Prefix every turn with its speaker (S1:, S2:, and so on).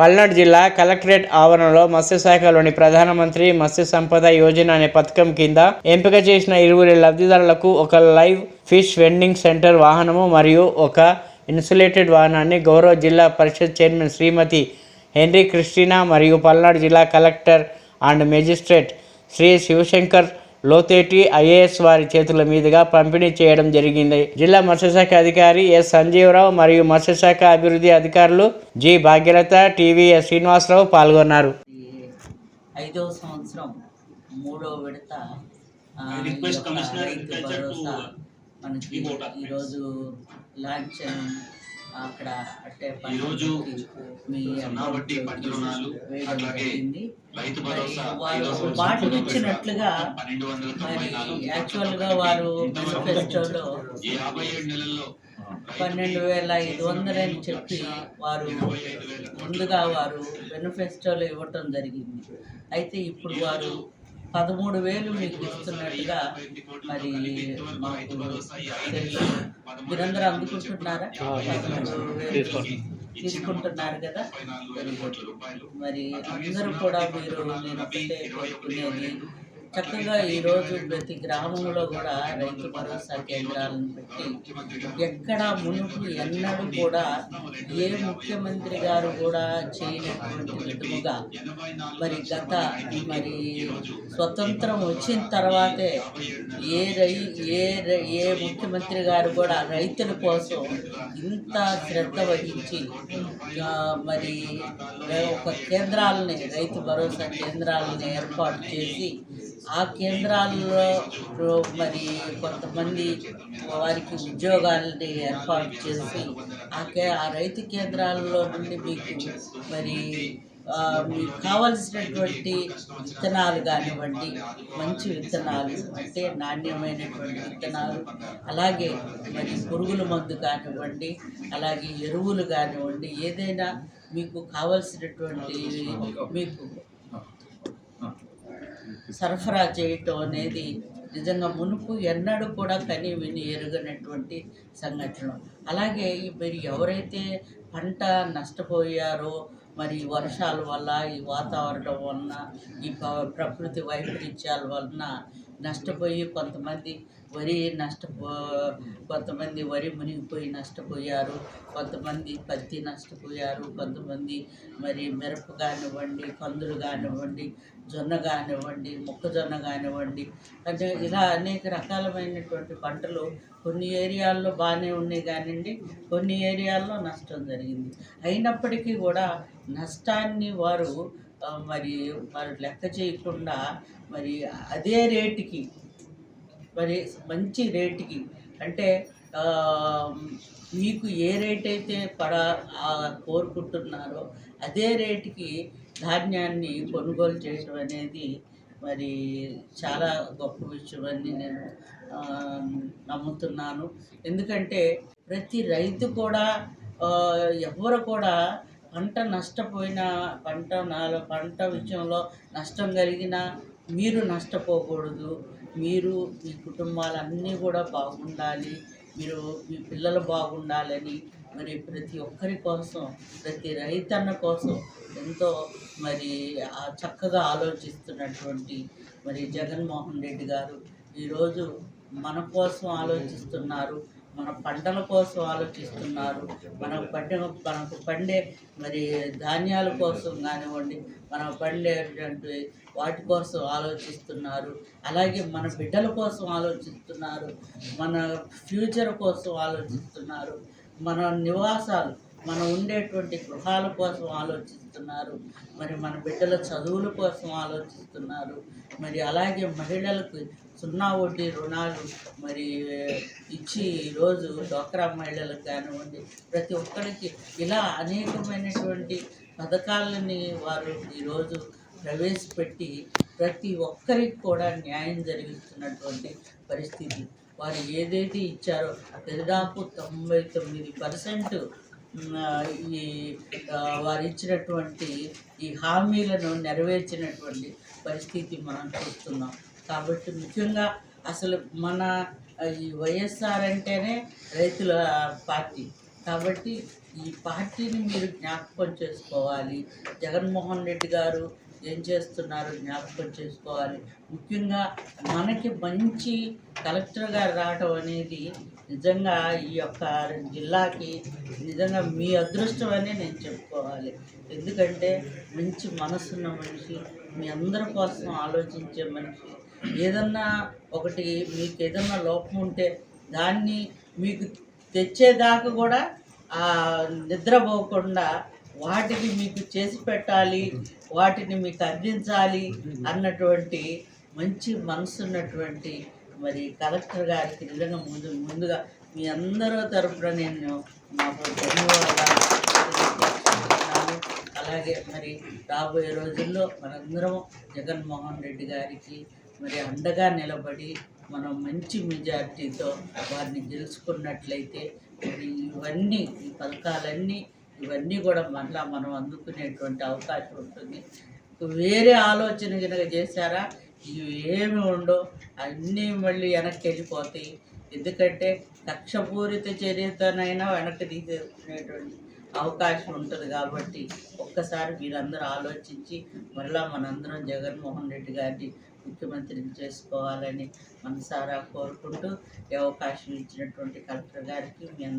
S1: పల్నాడు జిల్లా కలెక్టరేట్ ఆవరణలో మత్స్యశాఖలోని ప్రధానమంత్రి మత్స్య సంపద యోజన అనే పథకం కింద ఎంపిక చేసిన ఇరువురి లబ్ధిదారులకు ఒక లైవ్ ఫిష్ వెండింగ్ సెంటర్ వాహనము మరియు ఒక ఇన్సులేటెడ్ వాహనాన్ని గౌరవ జిల్లా పరిషత్ చైర్మన్ శ్రీమతి హెన్రీ క్రిస్టినా మరియు పల్నాడు జిల్లా collector and magistrate Shri Sivasankar Lotheti IAS వారి చేతుల మీదుగా పంపిణీ చేయడం జరిగింది. జిల్లా మత్స్యశాఖ అధికారి ఎస్ సంజీవరావు మరియు మత్స్యశాఖ అభివృద్ధి అధికారులు జి భాగ్యలత టీవీఎస్ శ్రీనివాసరావు పాల్గొన్నారు.
S2: ఐదవ సంవత్సరం మూడవ విడత మనకి ఈరోజు లాంచ్ అక్కడ
S3: ఈరోజు
S2: మీ
S3: సున్నా వడ్డీ పంట రుణాలు అట్లాగే రైతు
S2: మరి
S3: భరోసా మూడో
S2: ఇచ్చినట్లుగా
S3: నాలుగు
S2: యాక్చువల్గా వారు మేనిఫెస్టోలో
S3: యాభై ఏడు నెలల్లో
S2: పన్నెండు వేల ఐదు వందలని చెప్పి వారు ముందుగా వారు బెనిఫెస్టోలో ఇవ్వటం జరిగింది. అయితే ఇప్పుడు వారు పదమూడు వేలు మీకు ఇస్తున్నట్టుగా మరి మాకు మీరందరూ అందుకుంటున్నారా? తీసుకుంటున్నారు కదా. మరి అందరూ కూడా మీరు నేను ఒకటే కోరుకునేది చక్కగా ఈరోజు ప్రతి గ్రామంలో కూడా రైతు భరోసా కేంద్రాలను పెట్టి ఎక్కడ మునుపు ఎన్నడూ కూడా ఏ ముఖ్యమంత్రి గారు కూడా చేయనటువంటి విధముగా మరి గత మరి స్వతంత్రం వచ్చిన తర్వాతే ఏ రై ఏ ఏ ముఖ్యమంత్రి గారు కూడా రైతుల కోసం ఇంత శ్రద్ధ వహించి మరి ఒక కేంద్రాలని రైతు భరోసా కేంద్రాలని ఏర్పాటు చేసి ఆ కేంద్రాల్లో మరి కొంతమంది వారికి ఉద్యోగాలని ఏర్పాటు చేసి ఆ కే ఆ రైతు కేంద్రాల్లో నుండి మీకు మరి మీకు కావలసినటువంటి విత్తనాలు కానివ్వండి మంచి విత్తనాలు అంటే నాణ్యమైనటువంటి విత్తనాలు అలాగే మరి పురుగుల మందు కానివ్వండి అలాగే ఎరువులు కానివ్వండి ఏదైనా మీకు కావలసినటువంటి మీకు సరఫరా చేయటం అనేది నిజంగా మునుపు ఎన్నడూ కూడా కని విని ఎరుగనటువంటి సంఘటన. అలాగే మీరు మరి ఎవరైతే పంట నష్టపోయారో మరి వర్షాల వల్ల ఈ వాతావరణం వలన ఈ ప- ప్రకృతి వైపరీత్యాల వలన నష్టపోయి కొంతమంది వరి నష్టపో కొంతమంది వరి మునిగిపోయి నష్టపోయారు కొంతమంది పత్తి నష్టపోయారు కొంతమంది మరి మిరప కానివ్వండి కందులు కానివ్వండి జొన్న కానివ్వండి మొక్కజొన్న కానివ్వండి. అంటే ఇలా అనేక రకాలమైనటువంటి పంటలు కొన్ని ఏరియాల్లో బాగానే ఉన్నాయి కానివ్వండి కొన్ని ఏరియాల్లో నష్టం జరిగింది. అయినప్పటికీ కూడా నష్టాన్ని వారు మరి వారు లెక్క చేయకుండా మరి అదే రేటుకి మరి మంచి రేటుకి. అంటే మీకు ఏ రేట్ అయితే పడ కోరుకుంటున్నారో అదే రేటుకి ధాన్యాన్ని కొనుగోలు చేయడం అనేది మరి చాలా గొప్ప విషయం అని నేను నమ్ముతున్నాను. ఎందుకంటే ప్రతి రైతు కూడా ఎవరు ఎవ్వరు కూడా పంట నష్టపోయిన పంట నాలో పంట విషయంలో నష్టం కలిగినా మీరు నష్టపోకూడదు. మీరు మీ కుటుంబాలన్నీ కూడా బాగుండాలి మీరు మీ పిల్లలు బాగుండాలని మరి ప్రతి ఒక్కరి కోసం ప్రతి రైతన్న కోసం ఎంతో మరి చక్కగా ఆలోచిస్తున్నటువంటి మరి జగన్మోహన్ రెడ్డి గారు. ఈరోజు మన కోసం ఆలోచిస్తున్నారు. మన పంటల కోసం ఆలోచిస్తున్నారు. మనకు పండే మనకు పండే మరి ధాన్యాల కోసం కానివ్వండి మనం పండేటువంటి వాటి కోసం ఆలోచిస్తున్నారు. అలాగే మన బిడ్డల కోసం ఆలోచిస్తున్నారు. మన ఫ్యూచర్ కోసం ఆలోచిస్తున్నారు. మన నివాసాలు మనం ఉండేటువంటి గృహాల కోసం ఆలోచిస్తున్నారు మరి మన బిడ్డల చదువుల కోసం ఆలోచిస్తున్నారు మరి అలాగే మహిళలకు సున్నా వడ్డీ రుణాలు మరి ఇచ్చి ఈరోజు డోక్రా మహిళలకు కానివ్వండి ప్రతి ఒక్కరికి ఇలా అనేకమైనటువంటి పథకాలని వారు ఈరోజు ప్రవేశపెట్టి ప్రతి ఒక్కరికి కూడా న్యాయం జరిగిస్తున్నటువంటి పరిస్థితి. వారు ఏదైతే ఇచ్చారో దాదాపు తొంభై తొమ్మిది పర్సెంట్ ఈ వారు ఇచ్చినటువంటి ఈ హామీలను నెరవేర్చినటువంటి పరిస్థితి మనం చూస్తున్నాం. కాబట్టి ముఖ్యంగా అసలు మన ఈ వైఎస్ఆర్ అంటేనే రైతుల పార్టీ. కాబట్టి ఈ పార్టీని మీరు జ్ఞాపకం చేసుకోవాలి. జగన్మోహన్ రెడ్డి గారు ఏం చేస్తున్నారో జ్ఞాపకం చేసుకోవాలి. ముఖ్యంగా మనకి మంచి కలెక్టర్ గారు రావటం అనేది నిజంగా ఈ యొక్క జిల్లాకి నిజంగా మీ అదృష్టం అని నేను చెప్పుకోవాలి. ఎందుకంటే మంచి మనసున్న మనిషి మీ అందరి కోసం ఆలోచించే మనిషి. ఏదన్నా ఒకటి మీకు ఏదన్నా లోపం ఉంటే దాన్ని మీకు తెచ్చేదాకా కూడా నిద్రపోకుండా వాటిని మీకు చేసి పెట్టాలి వాటిని మీకు అందించాలి అన్నటువంటి మంచి మనసు ఉన్నటువంటి మరి కలెక్టర్ గారికి నిజంగా ముందు ముందుగా మీ అందరూ తరపున నేను మాకు ధన్యవాదాలు అలాగే మరి రాబోయే రోజుల్లో మనందరం జగన్మోహన్ రెడ్డి గారికి మరి అండగా నిలబడి మనం మంచి మెజారిటీతో వారిని గెలుచుకున్నట్లయితే మరి ఇవన్నీ ఈ పథకాలన్నీ ఇవన్నీ కూడా మళ్ళా మనం అందుకునేటువంటి అవకాశం ఉంటుంది. వేరే ఆలోచన కనుక చేశారా? ఇవి ఏమి ఉండవు. అన్నీ మళ్ళీ వెనక్కి వెళ్ళిపోతాయి. ఎందుకంటే కక్షపూరిత చర్యతోనైనా వెనక్కి తీసేసుకునేటువంటి అవకాశం ఉంటుంది కాబట్టి ఒక్కసారి మీరందరూ ఆలోచించి మరలా మనందరం జగన్మోహన్ రెడ్డి గారిని ముఖ్యమంత్రిని చేసుకోవాలని మనసారా కోరుకుంటూ ఈ అవకాశం ఇచ్చినటువంటి కలెక్టర్ గారికి మీ అందరూ